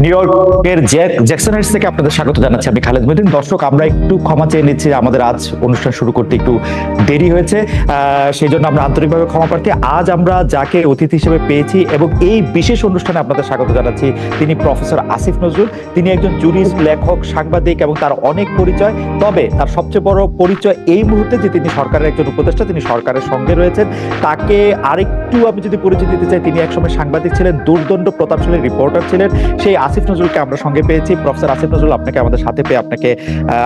New ইয়র্কের Jack- Jackson Heights থেকে আপনাদের স্বাগত জানাচ্ছি আমি খালেদ দর্শক, আমরা একটু ক্ষমা চেয়ে নিচ্ছি, আমাদের আজ অনুষ্ঠান শুরু করতে একটু দেরি হয়েছে সেই জন্য আমরা আন্তরিকভাবে ক্ষমা প্রার্থী। আজ আমরা যাকে অতিথি হিসেবে পেয়েছি এবং এই বিশেষ অনুষ্ঠানে আপনাদের স্বাগত জানাচ্ছি, তিনি প্রফেসর আসিফ নজরুল। তিনি একজন লেখক, সাংবাদিক এবং তার অনেক পরিচয়। তবে তার সবচেয়ে বড় পরিচয় এই মুহূর্তে যে তিনি সরকারের একজন উপদেষ্টা, তিনি সরকারের সঙ্গে রয়েছেন। তাকে আরেকটু আমি যদি পরিচয় দিতে চাই, তিনি একসময় সাংবাদিক ছিলেন, দুর্দণ্ড প্রতাপশালী রিপোর্টার ছিলেন। সেই আসিফ নজরুলকে আমরা সঙ্গে পেয়েছি। প্রফেসর আসিফ নজরুল আপনাকে আমাদের সাথে পেয়ে আপনাকে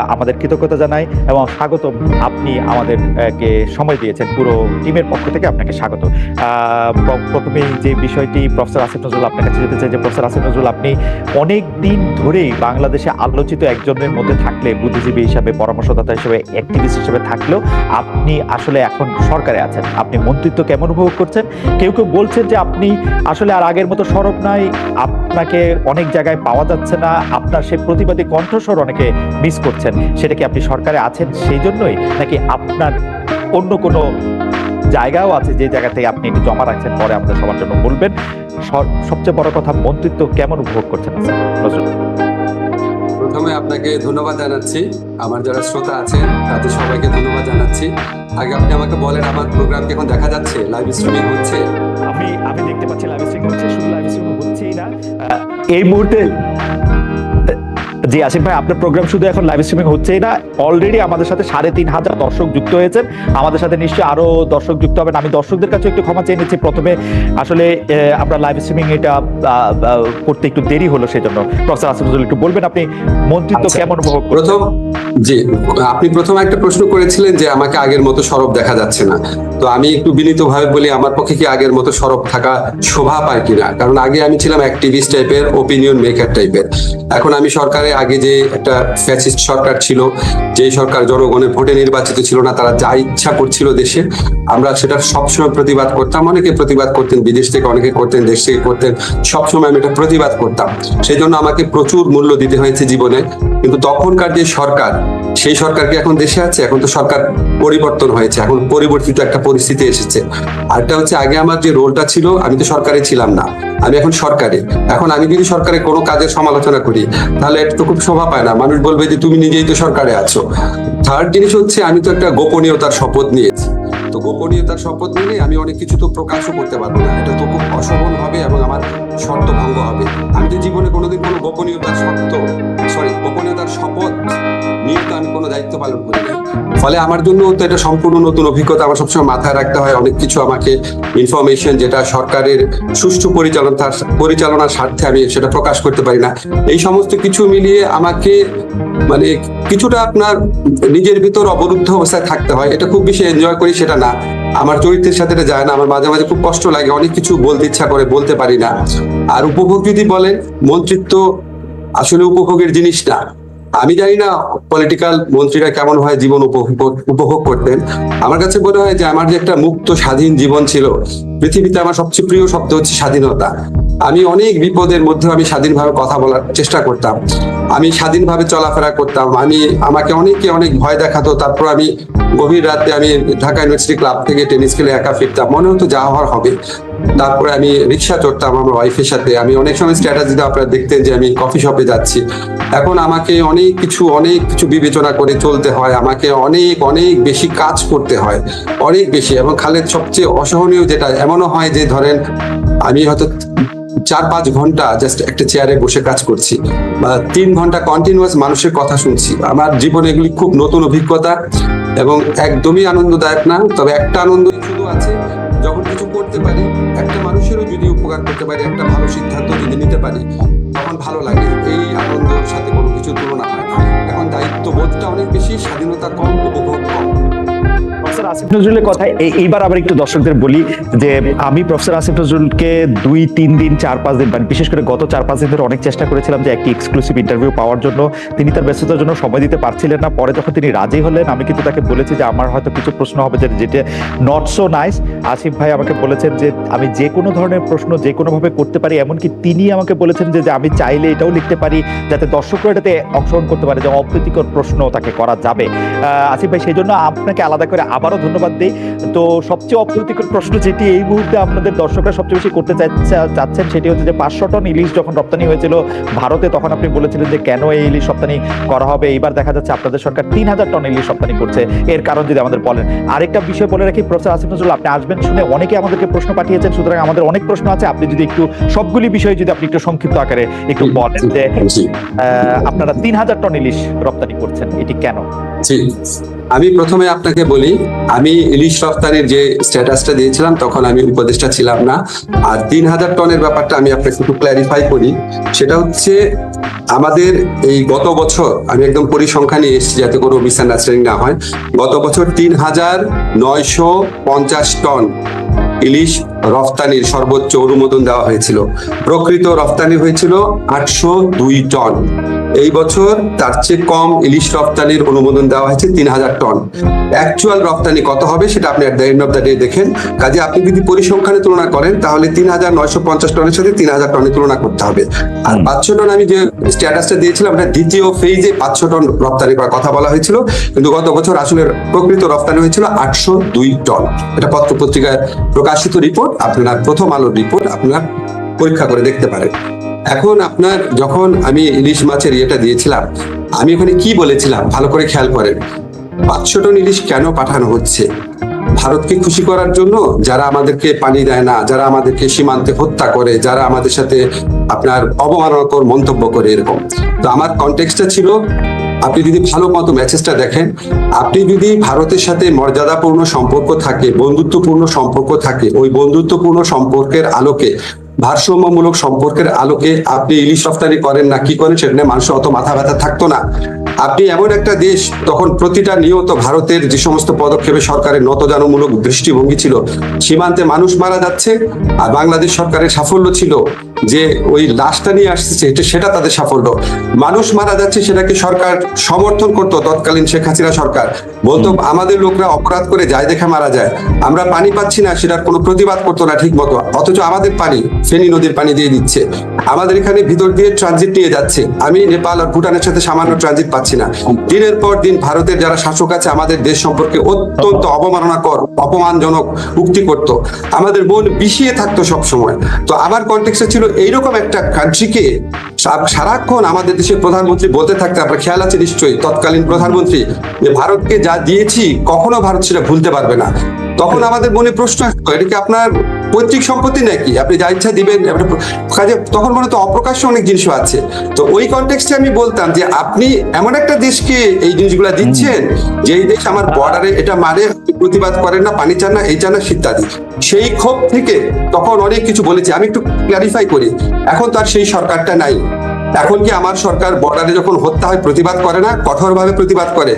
আমাদের কৃতজ্ঞতা জানাই এবং স্বাগত আপনি আমাদের কে সময় দিয়েছেন। পুরো টিমের পক্ষ থেকে আপনাকে স্বাগত। আহ, প্র- প্রথমেই যে বিষয়টি প্রফেসর আসিফ নজরুল আপনার কাছে যেতে চাই যে প্রফেসর আসিফ নজরুল আপনি অনেক দিন ধরেই বাংলাদেশে আলোচিত একজনের মধ্যে থাকলে বুদ্ধিজীবী হিসাবে পরামর্শদাতা হিসেবে অ্যাক্টিভিস্ট হিসেবে থাকলেও আপনি আসলে এখন সরকারে আছেন। আপনি মন্ত্রিত্ব কেমন উপভোগ করছেন? কেউ কেউ বলছেন যে আপনি আসলে আর আগের মতো সরব নাই। আপনাকে অনেক জায়গায় পাওয়া যাচ্ছে না। আপনার সেই প্রতিবাদী কণ্ঠস্বর অনেকে মিস করছেন। সেটা কি আপনি সরকারে আছেন সেই জন্যই? নাকি আপনার অন্য কোনো জায়গাও আছে যে জায়গা থেকে আপনি জমা রাখছেন পরে আমাদের সবার জন্য বলবেন? সবচেয়ে বড় কথা মন্ত্রিত্ব কেমন উপভোগ করছেন? প্রথমে আপনাকে ধন্যবাদ জানাচ্ছি। আমার যারা শ্রোতা আছেন তাদের সবাইকে ধন্যবাদ জানাচ্ছি। আগে আপনি আমাকে বলেন আমার প্রোগ্রাম কি এখন দেখা যাচ্ছে? লাইভ স্ট্রিমিং হচ্ছে? আমি আমি দেখতে পাচ্ছি লাইভ স্ট্রিম হচ্ছে। শুধু লাইভ স্ট্রিম না আহ, এই মুহূর্তে জি আসিফ ভাই আপনার প্রোগ্রাম শুধু এখন লাইভ স্ট্রিমিং হচ্ছেই না অলরেডি আমাদের সাথে সাড়ে তিন হাজার দর্শক যুক্ত হয়েছেন। আমাদের সাথে নিশ্চয়ই আরও দর্শক যুক্ত হবেন। আমি দর্শকদের কাছে একটু ক্ষমা চেয়ে নিচ্ছি। প্রথমে আসলে আমরা লাইভ স্ট্রিমিং এটা করতে একটু দেরি হলো সেজন্য। প্রফেসর আসিফ নজরুল একটু বলবেন আপনি মন্ত্রিত্ব আচ্ছা। কেমন উপভোগ করছেন? প্রথম জি আপনি প্রথম একটা প্রশ্ন করেছিলেন যে আমাকে আগের মতো সরব দেখা যাচ্ছে না। তো আমি একটু বিনীতভাবে বলি আমার পক্ষে কি আগের মতো সরব থাকা শোভা পায় কিনা? কারণ আগে আমি ছিলাম অ্যাক্টিভিস্ট টাইপের ওপিনিয়ন মেকার টাইপের এখন আমি সরকারে আগে যে একটা ফ্যাসিস্ট সরকার ছিল যে সরকার জনগণের ভোটে নির্বাচিত ছিল না, তারা যা ইচ্ছা করছিল দেশে, আমরা সেটা সবসময় প্রতিবাদ করতাম। অনেকে প্রতিবাদ করতেন, বিদেশ থেকে অনেকে করতেন, দেশ থেকে করতেন, সবসময় আমি এটা প্রতিবাদ করতাম। সেই জন্য আমাকে প্রচুর মূল্য দিতে হয়েছে জীবনে। কিন্তু তখনকার যে সরকার, সেই সরকার কি এখন দেশে আছে? এখন তো সরকার পরিবর্তন হয়েছে, এখন পরিবর্তিত একটা পরিস্থিতি এসেছে। আরেকটা হচ্ছে আগে আমার যে রোলটা ছিল, আমি তো সরকারে ছিলাম না। আমি এখন সরকারে। এখন আমি যদি সরকারে কোনো কাজের সমালোচনা করি, তাহলে এটা তো খুব শোভা পায় না। মানুষ বলবে যে, তুমি নিজেই তো সরকারে আছো। থার্ড জিনিস হচ্ছে, আমি তো একটা গোপনীয়তার শপথ নিয়েছি। তো গোপনীয়তার শপথ নিলে আমি অনেক কিছু তো প্রকাশও করতে পারব না। এটা তো খুব অশোভন হবে এবং আমার শর্ত ভঙ্গ হবে। আমি তো জীবনে কোনোদিন কোনো গোপনীয়তার শর্ত সরি, গোপনীয়তার শপথ নিয়ে তো আমি কোনো দায়িত্ব পালন করি নাই। ফলে আমার জন্য তো এটা সম্পূর্ণ নতুন অভিজ্ঞতা। আমার সবসময় মাথায় রাখতে হয়, অনেক কিছু আমাকে ইনফরমেশন যেটা সরকারের সুষ্ঠু পরিচালনা পরিচালনার স্বার্থে আমি সেটা প্রকাশ করতে পারি না। এই সমস্ত কিছু মিলিয়ে আমাকে মানে কিছুটা আপনার নিজের ভিতর অবরুদ্ধ অবস্থায় থাকতে হয়। এটা খুব বেশি এনজয় করি সেটা না। আমার চরিত্রের সাথে এটা যায় না। আমার মাঝে মাঝে খুব কষ্ট লাগে, অনেক কিছু বলতে ইচ্ছা করে, বলতে পারি না। আর উপভোগ যদি বলেন, মন্ত্রিত্ব আসলে উপভোগের জিনিস না আমি জানি না পলিটিক্যাল মন্ত্রীরা কেমন হয় জীবন উপভোগ করতেন। আমার কাছে মনে হয় যে আমার যে একটা মুক্ত, স্বাধীন জীবন ছিল, পৃথিবীতে আমার সবচেয়ে প্রিয় শব্দ হচ্ছে স্বাধীনতা। আমি অনেক বিপদের মধ্যে আমি স্বাধীনভাবে কথা বলার চেষ্টা করতাম। আমি স্বাধীনভাবে চলাফেরা করতাম। আমি, আমাকে অনেকে অনেক ভয় দেখাতো। তারপর আমি গভীর রাতে আমি ঢাকা ইউনিভার্সিটি ক্লাব থেকে টেনিস খেলে একা ফিরতাম। মনে হতো যা হওয়ার হবে। তারপরে আমি রিক্সা চড়তাম আমার ওয়াইফের সাথে। আমি অনেক সময় স্ট্যাটাস দিতে আপনারা দেখতেন যে আমি কফি শপে যাচ্ছি। এখন আমাকে অনেক কিছু অনেক কিছু বিবেচনা করে চলতে হয়। আমাকে অনেক অনেক বেশি কাজ করতে হয়। অনেক বেশি। এবং খালেদ, সবচেয়ে অসহনীয় যেটা, এমনও হয় যে ধরেন, আমি হয়তো চার, পাঁচ ঘণ্টা জাস্ট একটা চেয়ারে বসে কাজ করছি বা তিন ঘণ্টা কন্টিনিউয়াস মানুষের কথা শুনছি। আমার জীবনে এগুলি খুব নতুন অভিজ্ঞতা এবং একদমই আনন্দদায়ক না, তবে একটা আনন্দ শুধু আছে যখন কিছু করতে পারি, একটা মানুষেরও যদি উপকার করতে পারি, একটা ভালো সিদ্ধান্ত যদি নিতে পারি, তখন ভালো লাগে। এই আনন্দের সাথে কোনো কিছু তুলনা হয় এখন দায়িত্ববোধটা অনেক বেশি, স্বাধীনতা কম, উপভোগ কম। প্রফেসর আসিফ নজরুলের কথা এইবার আবার একটু দর্শকদের বলি যে আমি প্রফেসর আসিফ নজরুলকে দুই, তিন দিন, চার, পাঁচ দিন মানে বিশেষ করে গত চার, পাঁচ দিন ধরে অনেক চেষ্টা করেছিলাম যে একটি এক্সক্লুসিভ ইন্টারভিউ পাওয়ার জন্য। তিনি তার ব্যস্ততার জন্য সময় দিতে পারছিলেন না। পরে যখন তিনি রাজি হলেন, আমি কিন্তু তাকে বলেছি যে আমার হয়তো কিছু প্রশ্ন হবে যে যেটা নট সো নাইস আসিফ ভাই আমাকে বলেছেন যে আমি যে কোনো ধরনের প্রশ্ন যে কোনোভাবে করতে পারি, এমনকি তিনি আমাকে বলেছেন যে আমি চাইলে এটাও লিখতে পারি যাতে দর্শকরা এটাতে অংশগ্রহণ করতে পারে যে অপ্রীতিকর প্রশ্ন তাকে করা যাবে। আসিফ ভাই, সেই জন্য আপনাকে আলাদা করে আবারও ধন্যবাদ দিই। তো সবচেয়ে অপ্রীতিকর প্রশ্ন যেটি এই মুহূর্তে আপনাদের দর্শকরা সবচেয়ে বেশি করতে চাইছে- চাচ্ছেন সেটি হচ্ছে যে পাঁচশো টন ইলিশ যখন রপ্তানি হয়েছিল ভারতে তখন আপনি বলেছিলেন যে কেন এই ইলিশ রপ্তানি করা হবে। এইবার দেখা যাচ্ছে আপনাদের সরকার তিন হাজার টন ইলিশ রপ্তানি করছে। এর কারণ যদি আমাদের বলেন। আরেকটা বিষয় বলে রাখি প্রফেসর আসিফ নজরুল আপনি আসবেন শুনে অনেকে আমাদেরকে প্রশ্ন পাঠিয়েছেন সুতরাং আমাদের অনেক প্রশ্ন আছে। আপনি যদি একটু সবগুলি বিষয়ে যদি আপনি একটু সংক্ষিপ্ত আকারে একটু বলেন যে আহ, আপনারা তিন হাজার টন ইলিশ রপ্তানি করছেন এটি কেন? আমি প্রথমে আপনাকে বলি, আমি ইলিশ রফতানির যে স্ট্যাটাসটা দিয়েছিলাম, তখন আমি উপদেষ্টা ছিলাম না। আর তিন হাজার টনের ব্যাপারটা আমি আপনাকে একটু ক্ল্যারিফাই করি। সেটা হচ্ছে, আমাদের এই গত বছর, আমি একদম পরিসংখ্যা নিয়ে এসেছি যাতে কোনো মিসআন্ডারস্ট্যান্ডিং না হয়, গত বছর তিন হাজার নয়শো পঞ্চাশ টন ইলিশ রফতানির সর্বোচ্চ অনুমোদন দেওয়া হয়েছিল। প্রকৃত রফতানি হয়েছিল আটশো দুই টন। এই বছর তার চেয়ে কম ইলিশ রফতানির অনুমোদন দেওয়া হয়েছে তিন হাজার টন। অ্যাকচুয়াল রপ্তানি কত হবে সেটা আপনি at the end of the day দেখেন। কাজে আপনি যদি পরিসংখ্যানে তুলনা করেন তাহলে তিন হাজার নয়শো পঞ্চাশ টনের সাথে তিন হাজার টনের তুলনা করতে হবে। আর পাঁচশো টন আমি যে স্ট্যাটাসটা দিয়েছিলাম এটা দ্বিতীয় ফেজে পাঁচশো টন রপ্তানি করার কথা বলা হয়েছিল। কিন্তু গত বছর আসলে প্রকৃত রপ্তানি হয়েছিল আটশো দুই টন। এটা পত্র পত্রিকায় প্রকাশিত রিপোর্ট আপনার প্রথম আলোর রিপোর্ট আপনার পরীক্ষা করে দেখতে পারেন। এখন আপনার যখন আমি ইলিশ মাছের ইয়েটা দিয়েছিলাম, আমি ওখানে কি বলেছিলাম? ভালো করে খেয়াল করেন। পাঁচশো টন ইলিশ কেন পাঠানো হচ্ছে? ভারতকে খুশি করার জন্য যারা আমাদেরকে পানি দেয় না, যারা আমাদেরকে সীমান্তে হত্যা করে, যারা আমাদের সাথে আপনার অবমাননাকর মন্তব্য করে এরকম। তো আমার কন্টেক্সটা ছিল আপনি যদি ভালো মতো ম্যাচেসটা দেখেন, আপনি যদি ভারতের সাথে মর্যাদাপূর্ণ সম্পর্ক থাকে, বন্ধুত্বপূর্ণ সম্পর্ক থাকে, ওই বন্ধুত্বপূর্ণ সম্পর্কের আলোকে, ভারসাম্যমূলক সম্পর্কের আলোকে আপনি ইলিশ রফতানি করেন না, কি করেন সেটা নিয়ে মানুষের অত মাথা ব্যথা থাকতো না। আপনি এমন একটা দেশ, তখন প্রতিটা নিয়ত ভারতের যে সমস্ত পদক্ষেপে সরকারের নতজানমূলক দৃষ্টিভঙ্গি ছিল, সীমান্তে মানুষ মারা যাচ্ছে, আর বাংলাদেশ সরকারের সাফল্য ছিল। যে ওই লাশটা নিয়ে এটা সেটা তাদের সাফল্য। মানুষ মারা যাচ্ছে সেটাকে সরকার সমর্থন করতো তৎকালীন শেখ হাসিনা সরকার। বলতো আমাদের লোকরা অপরাধ করে যায় দেখে মারা যায়। আমরা পানি পাচ্ছি না সেটার কোনো প্রতিবাদ করতো না ঠিক মতো। অথচ আমাদের পানি ফেনী নদীর পানি দিয়ে দিচ্ছে। আমাদের এখানে ভিতর দিয়ে ট্রানজিট নিয়ে যাচ্ছে। আমি নেপাল আর ভুটানের সাথে সামান্য ট্রানজিট পাচ্ছি না। দিনের পর দিন ভারতের যারা শাসক আছে আমাদের দেশ সম্পর্কে অত্যন্ত অবমাননাকর অপমানজনক উক্তি করত। আমাদের মন বিষিয়ে থাকতো সব সময় তো আমার কন্টেক্সে ছিল এইরকম একটা কান্ট্রিকে সারাক্ষণ আমাদের দেশের প্রধানমন্ত্রী বলতে থাকতে আপনার খেয়াল আছে নিশ্চয়ই তৎকালীন প্রধানমন্ত্রী যে ভারতকে যা দিয়েছি কখনো ভারত সেটা ভুলতে পারবে না। তখন আমাদের মনে প্রশ্ন আসতো এটা কি আপনার পৈতৃক সম্পত্তি নাকি? আপনি যা ইচ্ছা দিবেন কাজে তখন মনে তো অপ্রকাশ্য অনেক জিনিসও আছে। তো ওই কনটেক্সটে আমি বলতাম যে আপনি এমন একটা দেশকে এই জিনিসগুলো দিচ্ছেন যে এই দেশ আমার বর্ডারে এটা মারে প্রতিবাদ করেন না পানি চান না এই চান না ইত্যাদি। সেই ক্ষোভ থেকে তখন অনেক কিছু বলেছে। আমি একটু ক্লারিফাই করি। এখন তো আর সেই সরকারটা নাই। এখন কি আমার সরকার বর্ডারে যখন হত্যা হয়, প্রতিবাদ করে না? কঠোরভাবে প্রতিবাদ করে।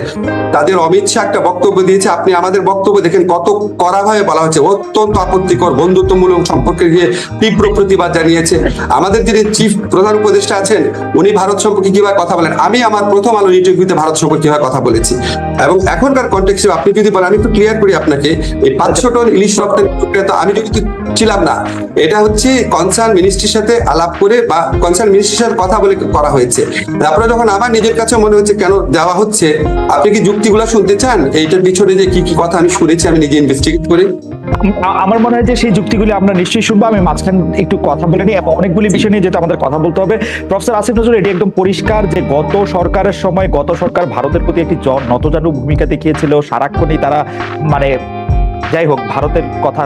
তাদের অমিত শাহ একটা বক্তব্য দিয়েছে, আপনি আমাদের বক্তব্য দেখেন কত কড়াভাবে বলা হচ্ছে অত্যন্ত আপত্তিকর, বন্ধুত্বমূলক সম্পর্কে গিয়ে তীব্র প্রতিবাদ জানিয়েছে। আমাদের যিনি চিফ প্রধান উপদেষ্টা আছেন, উনি ভারত সম্পর্কে কীভাবে কথা বলেন? আমি আমার প্রথম আলো ইন্টারভিউতে ভারত সম্পর্কে কীভাবে কথা বলেছি। এবং এখনকার কন্টেক্সে আপনি যদি বলেন, আমি একটু ক্লিয়ার করি আপনাকে, এই পাঁচশো টন ইলিশ রপ্তানি প্রক্রিয়া তো আমি যদি ছিলাম না, এটা হচ্ছে কনসার্ন মিনিস্ট্রির সাথে আলাপ করে বা কনসার্ন মিনিস্ট্রির সাথে কথা বলে করা হয়েছে। তারপরে যখন আমার নিজের কাছে মনে হচ্ছে, কেন দেওয়া হচ্ছে? আপনি কি যুক্তিগুলো শুনতে চান? এইটার পিছনে যে কি কি কথা আমি শুনেছি, আমি নিজে ইনভেস্টিগেট করে। আমার মনে হয় যে সেই যুক্তিগুলি আমরা নিশ্চয়ই শুনব। আমি মাঝখানে একটু কথা বলে নিই, এবং অনেকগুলি বিষয় নিয়ে যেটা আমাদের কথা বলতে হবে। প্রফেসর আসিফ নজরুল, এটি একদম পরিষ্কার যে গত সরকারের সময়, গত সরকার ভারতের প্রতি একটি নতজানু ভূমিকা দেখিয়েছিল। সারাক্ষণই তারা মানে যাই হোক, ভারতের কথা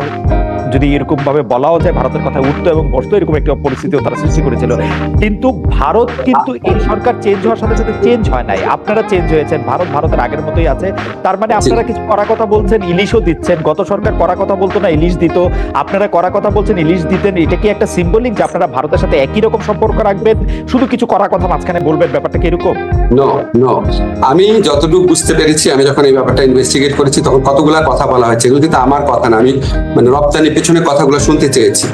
যদি এরকম ভাবে বলাও যায় ভারতের কথা উঠতো এবং বসতো, এরকম একটা পরিস্থিতিও তারা সৃষ্টি করেছিল। কিন্তু ভারত কিন্তু এই সরকার চেঞ্জ হওয়ার সাথে সাথে চেঞ্জ হয় নাই। আপনারা চেঞ্জ হয়েছেন, ভারত ভারতের আগের মতোই আছে। তার মানে আপনারা কিছু করা কথা বলছেন, ইলিশও দিচ্ছেন। গত সরকার করা কথা বলতো না, ইলিশ দিত। আপনারা করা কথা বলছেন, ইলিশ দিতেন। এটা কি একটা সিম্বলিক যে আপনারা ভারতের সাথে একই রকম সম্পর্ক রাখবেন? শুধু কিছু করা কথা মাঝখানে বলবেন, ব্যাপারটা কি এরকম? আমি যতটুকু বুঝতে পেরেছি, আমি যখন এই ব্যাপারটা ইনভেস্টিগেট করেছি, তখন কতগুলা কথা বলা হয়েছে। এগুলো কিন্তু আমার কথা না। আমি মানে রপ্তানি পেছনে কথাগুলো শুনতে চেয়েছি।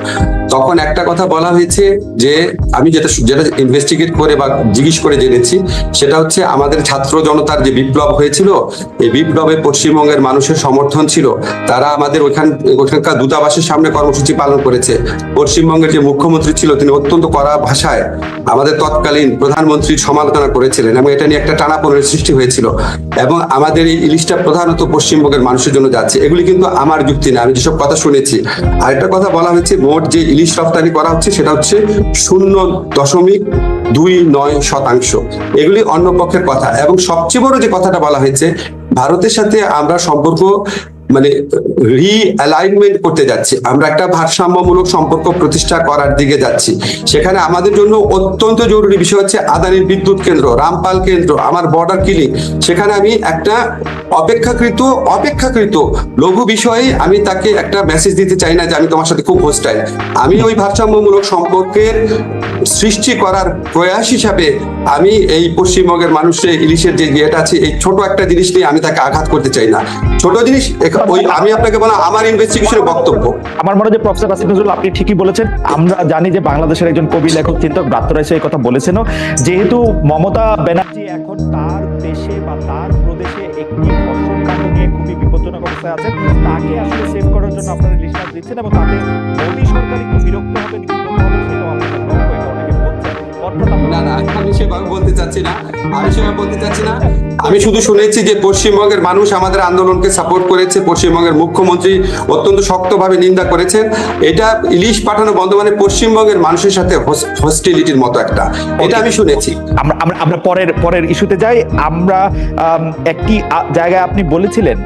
তখন একটা কথা বলা হয়েছে যে, আমি যেটা যেটা ইনভেস্টিগেট করে বা জিজ্ঞেস করে জেনেছি, সেটা হচ্ছে আমাদের ছাত্র জনতার যে বিপ্লব হয়েছিল, এই বিপ্লবে পশ্চিমবঙ্গের মানুষের সমর্থন ছিল। তারা আমাদের ওইখান ওইখানকার দূতাবাসের সামনে কর্মসূচি পালন করেছে। পশ্চিমবঙ্গের যে মুখ্যমন্ত্রী ছিল, তিনি অত্যন্ত কড়া ভাষায় আমাদের তৎকালীন প্রধানমন্ত্রীর সমালোচনা করেছিলেন এবং এটা নিয়ে একটা টানাপোড়েনের সৃষ্টি হয়েছিল। এবং আমাদের এই ইলিশটা প্রধানত পশ্চিমবঙ্গের মানুষের জন্য যাচ্ছে। এগুলি কিন্তু আমার যুক্তি না। আমি যেসব কথা শুনেছি আরেকটা কথা বলা হয়েছে, মোট যে ইলিশ রপ্তানি করা হচ্ছে সেটা হচ্ছে শূন্য দশমিক দুই নয় শতাংশ। এগুলি অন্য পক্ষের কথা। এবং সবচেয়ে বড় যে কথাটা বলা হয়েছে, ভারতের সাথে আমরা সম্পর্ক মানে রিঅ্যালাইনমেন্ট করতে যাচ্ছি। আমরা একটা ভারসাম্যমূলক সম্পর্ক প্রতিষ্ঠা করার দিকে যাচ্ছি। সেখানে আমাদের জন্য অত্যন্ত জরুরি বিষয় হচ্ছে আদানির বিদ্যুৎ কেন্দ্র, রামপাল কেন্দ্র, আমার বর্ডার কিলিং সেখানে আমি একটা অপেক্ষাকৃত অপেক্ষাকৃত লঘু বিষয়ে আমি তাকে একটা মেসেজ দিতে চাই না যে আমি তোমার সাথে খুব হোস্টাইল আমি ওই ভারসাম্যমূলক সম্পর্কের সৃষ্টি করার প্রয়াস হিসাবে আমি এই পশ্চিমবঙ্গের মানুষের ইলিশের যে ইয়েটা আছে, এই ছোট একটা জিনিস নিয়ে আমি তাকে আঘাত করতে চাই না। ছোট জিনিস ওই আমি আপনাকে বলা আমার ইনভেস্টিগেশনের বক্তব্য। আমার মনে হয় যে প্রফেসর আসিফ নজরুল আপনি ঠিকই বলেছেন। আমরা জানি যে বাংলাদেশের একজন কবি লেখক চিন্তক ব্রাত্যরাই সেই কথা বলেছেনও। যেহেতু মমতা ব্যানার্জি এখন তার দেশে বা তার প্রদেশে একটি ধর্ষণ কাণ্ড নিয়ে খুবই বিপজ্জনক অবস্থায় আছেন তাকে আসলে সেভ করার জন্য আপনারা লিস্টার দিচ্ছেন এবং তাতে মোদী সরকার একটু বিরক্ত হবে নিরুদ্ধ হবে সেটাও আপনাদের অনেকে বলছেন। অর্থাৎ না না বলতে চাচ্ছি না, আমি বলতে চাচ্ছি না। আমি শুধু শুনেছি যে পশ্চিমবঙ্গের মানুষ আমাদের আন্দোলনকে সাপোর্ট করেছে, পশ্চিমবঙ্গের মুখ্যমন্ত্রী অত্যন্ত শক্তভাবে নিন্দা করেছেন। এটা ইলিশ পাঠানো বন্ধ মানে পশ্চিমবঙ্গের মানুষের সাথে হস্টিলিটির মতো একটা। এটা আমি শুনেছি। আমরা আমরা পরের পরের ইস্যুতে যাই। আমরা একটি জায়গায় আপনি বলেছিলেন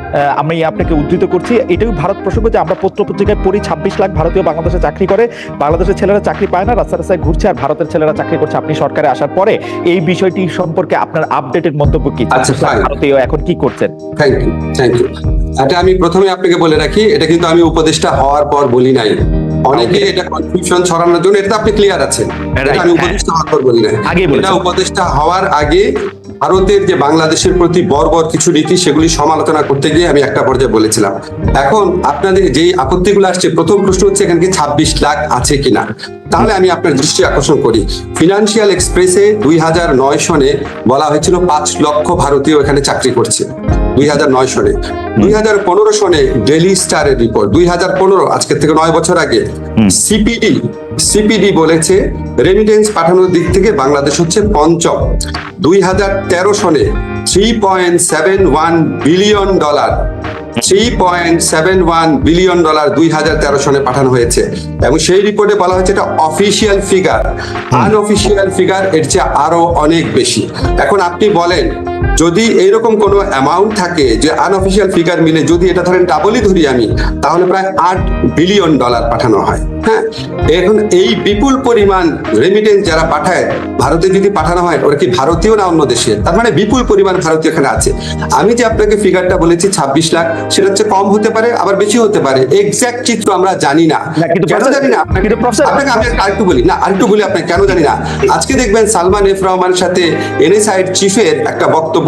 আমি আপনাকে উদ্ধৃত করছি। এটাও ভারত প্রসঙ্গ যে আমরা পত্র পত্রিকায় পড়ি, ছাব্বিশ লাখ ভারতীয় বাংলাদেশে চাকরি করে। বাংলাদেশের ছেলেরা চাকরি পায় না রাস্তা রাস্তায় ঘুরছে, আর ভারতের ছেলেরা চাকরি করছে। আপনি সরকারে আসার পরে এই বিষয়টি সম্পর্কে আপনার আপডেটেড মন্তব্য কি? আচ্ছা, 26 লাখ fine. ভারতীয় এখন কি করছেন? থ্যাংক ইউ থ্যাংক ইউ এটা আমি প্রথমে আপনাকে বলে রাখি এটা কিন্তু আমি উপদেষ্টা হওয়ার পর বলি নাই। অনেকে এটা কনফিউশন ছড়ানোর জন্য এটা আপনি ক্লিয়ার আছেন। এটা আমি। উপদেষ্টা হওয়ার পর বলি নাই। এটা উপদেষ্টা হওয়ার আগে ভারতের যে বাংলাদেশের প্রতি বর্বর কিছু নীতি সেগুলি সমালোচনা করতে গিয়ে আমি একটা পর্যায়ে বলেছিলাম। এখন আপনাদের যেই আপত্তিগুলো আসছে, প্রথম প্রশ্ন হচ্ছে এখানে কি ছাব্বিশ লাখ আছে কিনা? তাহলে আমি আপনার দৃষ্টি আকর্ষণ করি। ফিনান্সিয়াল এক্সপ্রেসে দুই হাজার নয় সনে বলা হয়েছিল পাঁচ লক্ষ ভারতীয় এখানে চাকরি করছে। দুই হাজার নয় সনে। দুই হাজার পনেরো সনে ডেলি স্টারের রিপোর্ট দুই হাজার পনেরো আজকের থেকে নয় বছর আগে। সিপিডি সিপিডি বলেছে রেমিটেন্স পাঠানোর দিক থেকে বাংলাদেশ হচ্ছে পঞ্চম। দুই হাজার তেরো সনে three point seven one billion dollar three point seven one billion dollar দুই হাজার তেরো সনে পাঠানো হয়েছে। এবং সেই রিপোর্টে বলা হয়েছে এটা অফিসিয়াল ফিগার আনঅফিসিয়াল ফিগার এর চেয়ে আরও অনেক বেশি। এখন আপনি বলেন যদি এইরকম কোনো অ্যামাউন্ট থাকে যে আনঅফিসিয়াল ফিগার মিলে যদি এটা ধরেন ডাবলই ধরি আমি তাহলে প্রায় আট বিলিয়ন ডলার পাঠানো হয় হ্যাঁ? এখন এই বিপুল পরিমাণ রেমিটেন্স যারা পাঠায় ভারতে যদি পাঠানো হয় ওরা কি ভারতীয় না অন্য দেশে? তার মানে বিপুল পরিমাণ ভারতীয় এখানে আছে। আমি যে আপনাকে ফিগারটা বলেছি ছাব্বিশ লাখ সেটা হচ্ছে কম হতে পারে আবার বেশি হতে পারে। এক্সাক্ট চিত্র আমরা জানি না। কেন জানি না? আপনাকে আমি আরেকটু বলি। না আরেকটু বলি আপনাকে কেন জানি না? আজকে দেখবেন সালমান এফ রহমানের সাথে এনএসআই চিফের একটা বক্তব্য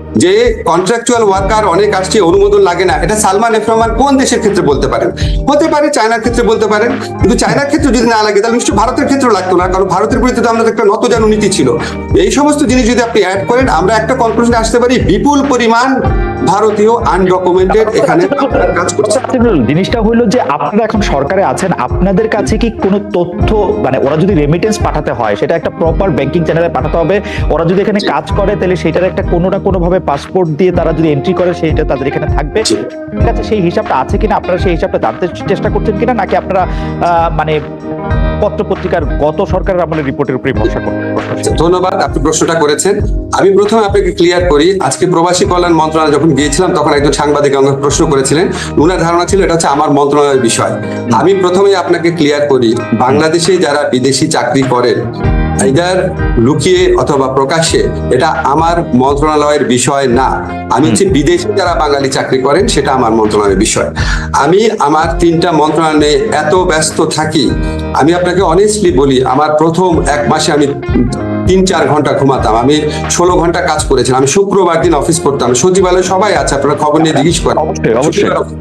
যে কন্ট্রাকচুয়াল ওয়ার্কার অনেক আসছে, অনুমোদন লাগে না। এটা সালমান এফরমান কোন দেশের ক্ষেত্রে বলতে পারেন? হতে পারে চায়নার ক্ষেত্রে বলতে পারেন। কিন্তু চায়নার ক্ষেত্রে যদি না লাগে, তাহলে নিশ্চয়ই ভারতের ক্ষেত্রে লাগতো না। কারণ ভারতের বিরুদ্ধে তো আমাদের একটা নতজানু নীতি ছিল। এই সমস্ত জিনিস যদি আপনি অ্যাড করেন, আমরা একটা কনক্লুশনে আসতে পারি, বিপুল পরিমাণ ভারতীয় আনডকুমেন্টেড এখানে কাজ করছে জিনিসটা হইল যে আপনারা এখন সরকারে আছেন আপনাদের কাছে কি কোনো তথ্য মানে ওরা যদি রেমিটেন্স পাঠাতে হয় সেটা একটা প্রপার ব্যাংকিং চ্যানেলে পাঠাতে হবে ওরা যদি এখানে কাজ করে তাহলে সেটার একটা কোনো না কোনো ভাবে পাসপোর্ট দিয়ে তারা যদি এন্ট্রি করে সেটা তাদের এখানে থাকবে। আপনার কাছে সেই হিসাবটা আছে কিনা? আপনারা সেই হিসাবটা জানতে চেষ্টা করছেন কিনা? নাকি আপনারা মানে পত্র পত্রিকার গত সরকারের আমলের রিপোর্টের উপরে ভরসা ধন্যবাদ, আপনি প্রশ্নটা করেছেন। আমি প্রথমে আপনাকে ক্লিয়ার করি, আজকে প্রবাসী কল্যাণ মন্ত্রণালয় যখন গিয়েছিলাম, তখন একজন সাংবাদিক আমাকে প্রশ্ন করেছিলেন। উনার ধারণা ছিল এটা হচ্ছে আমার মন্ত্রণালয়ের বিষয়। আমি প্রথমে আপনাকে ক্লিয়ার করি, বাংলাদেশে যারা বিদেশি চাকরি করেন এটার লুকিয়ে অথবা প্রকাশ্যে এটা আমার মন্ত্রণালয়ের বিষয় না। আমি হচ্ছে বিদেশে যারা বাঙালি চাকরি করেন সেটা আমার মন্ত্রণালয়ের বিষয়। আমি আমার তিনটা মন্ত্রণালয়ে এত ব্যস্ত থাকি আমি আপনাকে অনেস্টলি বলি আমার প্রথম এক মাসে আমি তিন চার ঘণ্টা ঘুমাতাম। আমি ষোলো ঘণ্টা কাজ করেছিলাম। আমি শুক্রবার দিন অফিস করতাম সচিবালয়ে সবাই আছে আপনারা খবর নিয়ে জিজ্ঞেস করেন। অবশ্যই অবশ্যই।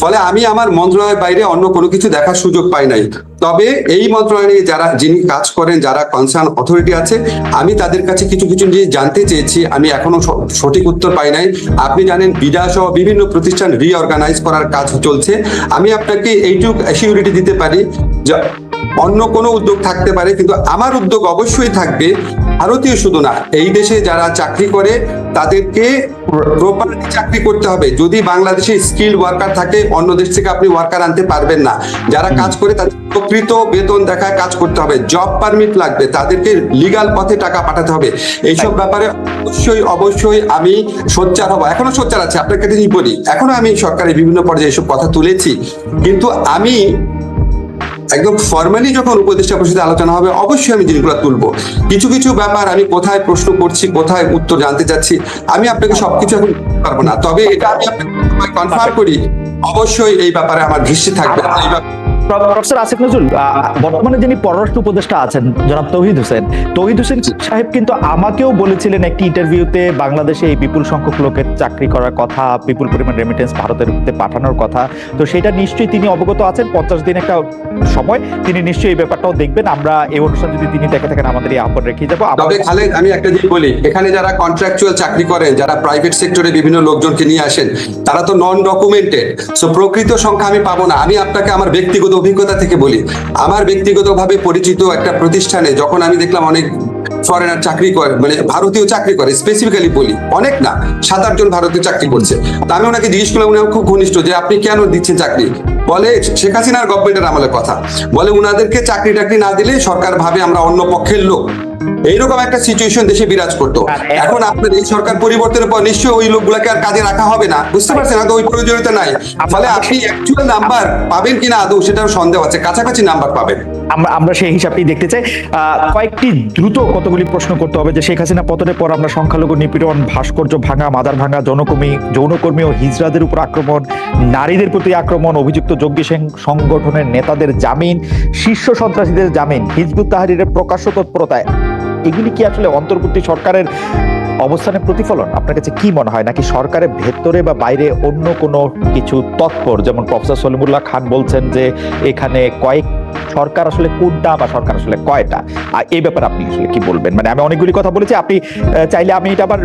ফলে আমি আমার মন্ত্রণালয়ের বাইরে অন্য কোনো কিছু দেখার সুযোগ পাই নাই। তবে এই মন্ত্রণালয়ে যারা, যিনি কাজ করেন, যারা কনসার্ন অথরিটি আছে, আমি তাদের কাছে কিছু কিছু জিনিস জানতে চেয়েছি। আমি এখনও সঠিক উত্তর পাই নাই। আপনি জানেন, বিডা সহ বিভিন্ন প্রতিষ্ঠান রিঅর্গানাইজ করার কাজ চলছে। আমি আপনাকে এইটুক অ্যাসিউরিটি দিতে পারি অন্য কোনো উদ্যোগ থাকতে পারে, কিন্তু আমার উদ্যোগ অবশ্যই থাকবে ভারতীয় শুধু না এই দেশে যারা চাকরি করে তাদেরকে প্রপারলি চাকরি করতে হবে। যদি বাংলাদেশে স্কিল ওয়ার্কার থাকে অন্য দেশ থেকে আপনি ওয়ার্কার আনতে পারবেন না। যারা কাজ করে তাদের প্রকৃত বেতন দেখায় কাজ করতে হবে। জব পারমিট লাগবে তাদেরকে লিগাল পথে টাকা পাঠাতে হবে। এইসব ব্যাপারে অবশ্যই অবশ্যই আমি সোচ্চার হব। এখনও সোচ্চার আছে আপনার কাছে বলি? এখনও আমি সরকারের বিভিন্ন পর্যায়ে এসব কথা তুলেছি। কিন্তু আমি একদম ফর্মালি যখন উপদেষ্টা পরিষদে আলোচনা হবে, অবশ্যই আমি জিনিসগুলো তুলবো। কিছু কিছু ব্যাপার আমি কোথায় প্রশ্ন করছি, কোথায় উত্তর জানতে চাচ্ছি, আমি আপনাকে সবকিছু এখন পারব না। তবে এটা আমি আপনাকে কনফার্ম করি, অবশ্যই এই ব্যাপারে আমার দৃষ্টি থাকবে। এই ব্যাপারে প্রফেসর আসিফ নজরুল বর্তমানে যিনি পররাষ্ট্র উপদেষ্টা আছেন, জনাব হোসেন হোসেন সাহেব কিন্তু আমাকেও বলেছিলেন একটি ইন্টারভিউতে বাংলাদেশে এই বিপুল সংখ্যক লোকের চাকরি করার কথা, বিপুল পরিমাণ রেমিটেন্স ভারতের পাঠানোর কথা। তো সেটা নিশ্চয়ই তিনি অবগত আছেন, পঞ্চাশ দিন একটা সময়, তিনি নিশ্চয়ই এই ব্যাপারটাও দেখবেন। আমরা এই অনুষ্ঠান যদি তিনি দেখে থাকেন, আমাদের এই আহ্বান রেখে যাব। আমি একটা জিনিস বলি, এখানে যারা কন্ট্রাকচুয়াল চাকরি করেন যারা প্রাইভেট সেক্টরে বিভিন্ন লোকজনকে নিয়ে আসেন, তারা তো নন ডকুমেন্টেড সো প্রকৃত সংখ্যা আমি পাবো না। আমি আপনাকে আমার ব্যক্তিগত অভিজ্ঞতা থেকে বলি, আমার ব্যক্তিগতভাবে পরিচিত একটা প্রতিষ্ঠানে যখন আমি দেখলাম অনেক ফরেনার চাকরি করে মানে ভারতীয় চাকরি করে স্পেসিফিক্যালি বলি, অনেক না, সাত আটজন ভারতীয় চাকরি করছে। তা আমি ওনাকে জিজ্ঞেস করলাম, উনি খুব ঘনিষ্ঠ যে আপনি কেন দিচ্ছেন চাকরি? বলে শেখ হাসিনার গভর্নমেন্টের আমলের কথা। বলে উনাদেরকে চাকরি টাকরি না দিলে সরকার ভাবে আমরা অন্য পক্ষের লোক। এইরকম একটা সিচুয়েশন দেশে বিরাজ করতো। এখন- আপনার এই সরকার পরিবর্তনের পর নিশ্চয়ই ওই লোকগুলাকে আর কাজে রাখা হবে না। বুঝতে পারছেন? হয়তো ওই প্রয়োজনীয়তা নাই। ফলে আপনি অ্যাকচুয়াল নাম্বার পাবেন কিনা আদৌ সেটার সন্দেহ আছে। কাছাকাছি নাম্বার পাবেন। আমরা আমরা সেই হিসাবটি দেখতে চাই। কয়েকটি দ্রুত কতগুলি প্রশ্ন করতে হবে যে শেখ হাসিনা পতনের পর আমরা সংখ্যালঘু নিপীড়ন, ভাস্কর্য ভাঙা, মাদার ভাঙা, যৌনকর্মী যৌনকর্মী ও হিজড়াদের উপর আক্রমণ, নারীদের প্রতি আক্রমণ, অভিযুক্ত সং- সংগঠনের নেতাদের জামিন, শীর্ষ সন্ত্রাসীদের জামিন, হিজবুত তাহারিরের প্রকাশ্য তৎপরতায় এগুলি কি আসলে অন্তর্বর্তী সরকারের অবস্থানের প্রতিফলন আপনার কাছে কি মনে হয়? নাকি সরকারের ভেতরে বা বাইরে অন্য কোনো কিছু তৎপর? যেমন প্রফেসর সলিমুল্লাহ খান বলছেন যে এখানে কয়েক সরকার আসলে কোনটা বা সরকার আসলে কয়টা? আর এই ব্যাপারে আপনি আসলে কি বলবেন? মানে আমি অনেকগুলি কথা বলেছি, আপনি চাইলে আমি এটা আবার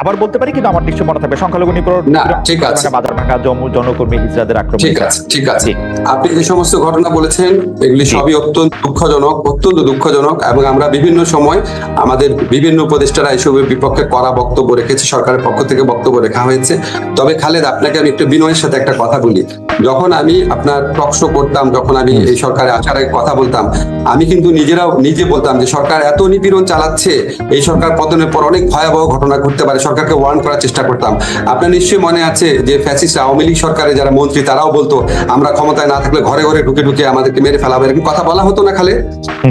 আবার বলতে পারি কিন্তু আমার নিশ্চয় মনে থাকবে। সংখ্যালঘু নিপীড়ন ঠিক আছে। বাজার ভাঙা জম- জনকর্মী হিজড়াদের আক্রমণ ঠিক আছে ঠিক আছে। আপনি যে সমস্ত ঘটনা বলেছেন এগুলি সবই অত্যন্ত দুঃখজনক অত্যন্ত দুঃখজনক এবং আমরা বিভিন্ন সময় আমাদের বিভিন্ন উপদেষ্টারা এসবের বিপক্ষে করা বক্তব্য রেখেছে সরকারের পক্ষ থেকে বক্তব্য রেখা হয়েছে। তবে খালেদ আপনাকে আমি একটু বিনয়ের সাথে একটা কথা বলি। যখন আমি আপনার টক শো করতাম যখন আমি এই সরকারে আসার কথা বলতাম আমি কিন্তু নিজেরাও নিজে বলতাম যে সরকার এত নিপীড়ন চালাচ্ছে এই সরকার পতনের পর অনেক ভয়াবহ ঘটনা ঘটতে পারে সরকারকে ওয়ার্ন করার চেষ্টা করতাম। আপনার নিশ্চয়ই মনে আছে যে ফ্যাসিস্ট আওয়ামী লীগ সরকারে যারা মন্ত্রী তারাও বলতো আমরা ক্ষমতায় না থাকলে ঘরে ঘরে ঢুকে ঢুকে আমাদেরকে মেরে ফেলাবে এরকম কথা বলা হতো না খালে?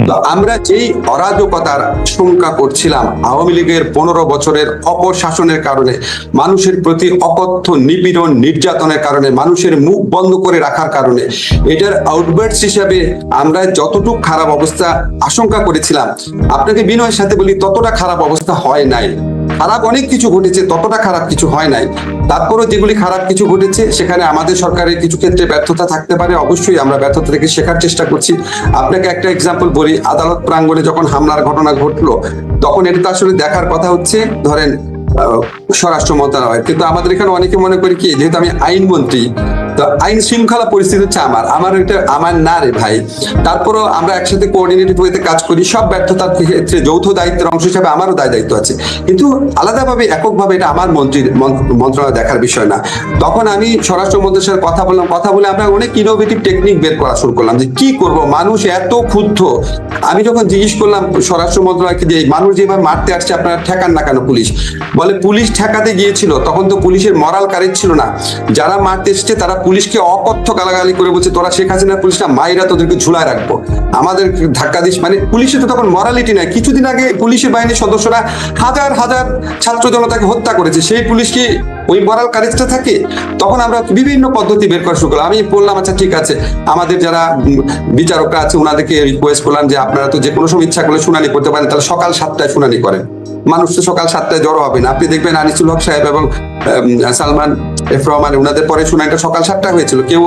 তো আমরা যেই অরাজকতার আশঙ্কা করছিলাম আওয়ামী লীগের পনেরো বছরের অপশাসনের কারণে মানুষের প্রতি অকথ্য নিপীড়ন নির্যাতনের কারণে মানুষের মুখ বন্ধ করে রাখার কারণে। এটার আউটবার্টস হিসাবে আমরা যতটুকু খারাপ অবস্থা আশঙ্কা করেছিলাম, আপনাকে বিনয়ের সাথে বলি, ততটা খারাপ অবস্থা হয় নাই। খারাপ অনেক কিছু ঘটেছে, ততটা খারাপ কিছু হয় নাই। তারপরও যেগুলি খারাপ কিছু ঘটেছে, সেখানে আমাদের সরকারের কিছু ক্ষেত্রে ব্যর্থতা থাকতে পারে, অবশ্যই আমরা ব্যর্থতা থেকে শেখার চেষ্টা করছি। আপনাকে একটা এক্সাম্পল বলি, আদালত প্রাঙ্গণে যখন হামলার ঘটনা ঘটলো, তখন এটা আসলে দেখার কথা হচ্ছে, ধরেন স্বরাষ্ট্র মন্ত্রণালয়। কিন্তু আমাদের এখানে অনেকে মনে করি কি, যেহেতু আমি আইনমন্ত্রী তো আইন শৃঙ্খলা পরিস্থিতি হচ্ছে আমার। আমার এটা আমার না রে ভাই। তারপরও আমরা একসাথে ওয়েতে কাজ করি। সব ব্যর্থতার ক্ষেত্রে যৌথ দায়িত্বের অংশ হিসাবে আমারও দায় দায়িত্ব আছে। কিন্তু আলাদাভাবে, এককভাবে এটা আমার মন্ত্রণালয় দেখার বিষয় না। তখন আমি সাথে কথা বললাম। কথা বলে আমরা অনেক ইনোভেটিভ টেকনিক বের করা শুরু করলাম যে কি করব? মানুষ এত ক্ষুব্ধ। আমি যখন জিজ্ঞেস করলাম স্বরাষ্ট্র মন্ত্রণালয়কে যে মানুষ যেভাবে মারতে আসছে, আপনারা ঠেকান না কেন পুলিশ? বলে, পুলিশ ঠেকাতে গিয়েছিল। তখন তো পুলিশের মরাল কারেজ ছিল না। যারা মারতে এসছে, তারা পুলিশকে অকথ্য গালাগালি করে বলছে, তোরা শেখ হাসিনা পুলিশটা মাইরা তোদেরকে ঝুলায় রাখব। আমাদের ধাক্কা দিস মানে পুলিশের তো তখন মরালিটি নাই। কিছুদিন আগে পুলিশের বাহিনীর সদস্যরা হাজার হাজার ছাত্র জনতাকে হত্যা করেছে। সেই পুলিশ কি ওই মরাল কারেজটা থাকে? তখন আমরা বিভিন্ন পদ্ধতি বের করা শুরু করলাম। আমি বললাম আচ্ছা ঠিক আছে। আমাদের যারা বিচারকরা আছে ওনাদেরকে রিকোয়েস্ট করলাম যে, আপনারা তো যে কোনো সময় ইচ্ছা করলে শুনানি করতে পারেন। তাহলে সকাল সাতটায় শুনানি করেন। মানুষ তো সকাল সাতটায় জড়ো হবে না। আপনি দেখবেন আনিসুল হক সাহেব এবং সালমান পরে শুনানিটা সকাল সাতটায় হয়েছিল। কেউ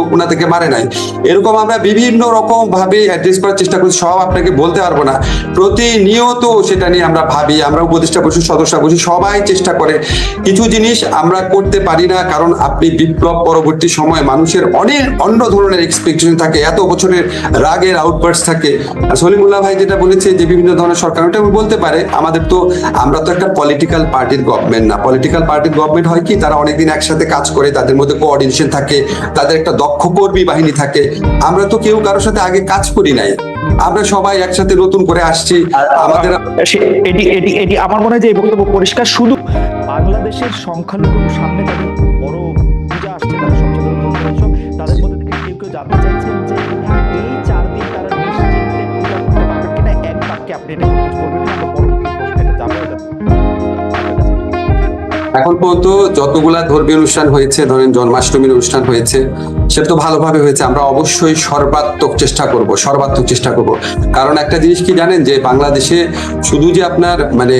মারে নাই। এরকম আমরা বিভিন্ন রকম ভাবে অ্যাড্রেস করার চেষ্টা করছি, সব আপনাকে বলতে পারব না। প্রতিনিয়ত সেটা নিয়ে আমরা ভাবি, আমরা উপদেষ্টা পরিষদ সদস্য সবাই চেষ্টা করে। কিছু জিনিস আমরা করতে পারি না, কারণ আপনি বিপ্লব পরবর্তী সময় মানুষের অনেক অন্য ধরনের এক্সপেকটেশন থাকে, এত বছরের রাগের আউটবার্স থাকে। সলিমুল্লাহ ভাই যেটা বলেছে যে বিভিন্ন ধরনের সরকার, ওটা বলতে পারে, আমাদের তো, আমরা তো একটা পলিটিক্যাল পার্টির গভর্নমেন্ট না। পলিটিক্যাল পার্টির গভর্নমেন্ট হয় কি, তারা অনেকদিন একসাথে কাজ করে তাদের মধ্যে কোঅর্ডিনেশন থাকে তাদের একটা দক্ষ কর্মী বাহিনী থাকে। আমরা তো কেউ কারোর সাথে আগে কাজ করি নাই। আমরা সবাই একসাথে নতুন করে আসছি। আমাদের এটি এটি এটি আমার মনে হয় যে এই বক্তব্য পরিষ্কার। শুধু বাংলাদেশের সংখ্যালঘু সামনে তাদের এখন পর্যন্ত যতগুলা ধর্মীয় অনুষ্ঠান হয়েছে, ধরেন জন্মাষ্টমীর অনুষ্ঠান হয়েছে, সেটা তো ভালোভাবে হয়েছে। আমরা অবশ্যই সর্বাত্মক চেষ্টা করব, সর্বাত্মক চেষ্টা করব। কারণ একটা জিনিস কি জানেন যে বাংলাদেশে শুধু যে আপনার মানে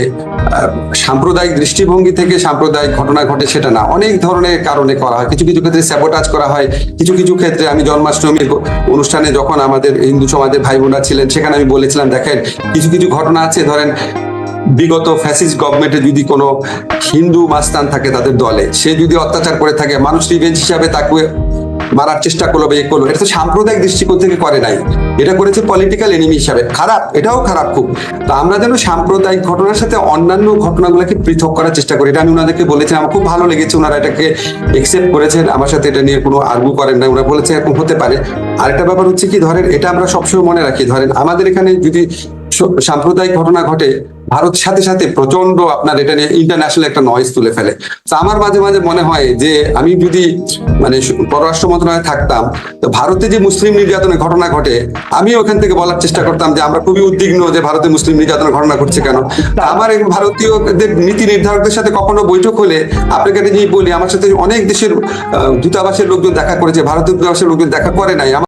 সাম্প্রদায়িক দৃষ্টিভঙ্গি থেকে সাম্প্রদায়িক ঘটনা ঘটে সেটা না। অনেক ধরনের কারণে করা হয়। কিছু কিছু ক্ষেত্রে স্যাবোটাজ করা হয়। কিছু কিছু ক্ষেত্রে আমি জন্মাষ্টমীর অনুষ্ঠানে যখন আমাদের হিন্দু সমাজের ভাই বোনরা ছিলেন, সেখানে আমি বলেছিলাম, দেখেন, কিছু কিছু ঘটনা আছে। ধরেন বিগত ফ্যাসিস্ট গভর্নমেন্টে যদি কোনো হিন্দু মাস্তান থাকে তাদের দলে, সে যদি অত্যাচার করে থাকে, মানুষ রিভেঞ্জ হিসাবে তাকে মারার চেষ্টা করল বা করল, এটা তো সাম্প্রদায়িক দৃষ্টিকোণ থেকে করে নাই। এটা করেছে পলিটিক্যাল এনিমি হিসাবে। খারাপ, এটাও খারাপ খুব। তো আমরা যেন সাম্প্রদায়িক ঘটনার সাথে অন্যান্য ঘটনাগুলোকে পৃথক করার চেষ্টা করি, এটা আমি ওনাদেরকে বলেছি আমার খুব ভালো লেগেছে ওনারা এটাকে একসেপ্ট করেছেন। আমার সাথে এটা নিয়ে কোনো আর্গু করেন না ওরা বলেছে এরকম হতে পারে। আরেকটা ব্যাপার হচ্ছে কি, ধরেন এটা আমরা সবসময় মনে রাখি, ধরেন আমাদের এখানে যদি সাম্প্রদায়িক ঘটনা ঘটে ভারত সাথে সাথে প্রচণ্ড আপনার এটা নিয়ে ইন্টারন্যাশনাল একটা নয়েজ তুলে ফেলে। তো আমার মাঝে মাঝে মনে হয় যে আমি যদি মানে পররাষ্ট্র মন্ত্রণালয়ে থাকতাম, তো ভারতে যে মুসলিম নির্যাতনের ঘটনা ঘটে, আমি ওখান থেকে বলার চেষ্টা করতাম যে আমরা খুবই উদ্বিগ্ন যে ভারতে মুসলিম নির্যাতনের ঘটনা ঘটছে কেন। তা আমার ভারতীয়দের নীতি নির্ধারকদের সাথে কখনো বৈঠক হলে আপনাকে জিনিস বলি, আমার সাথে অনেক দেশের দূতাবাসের লোকজন দেখা করেছে, ভারতীয় দূতাবাসের লোকজন দেখা করে নাই।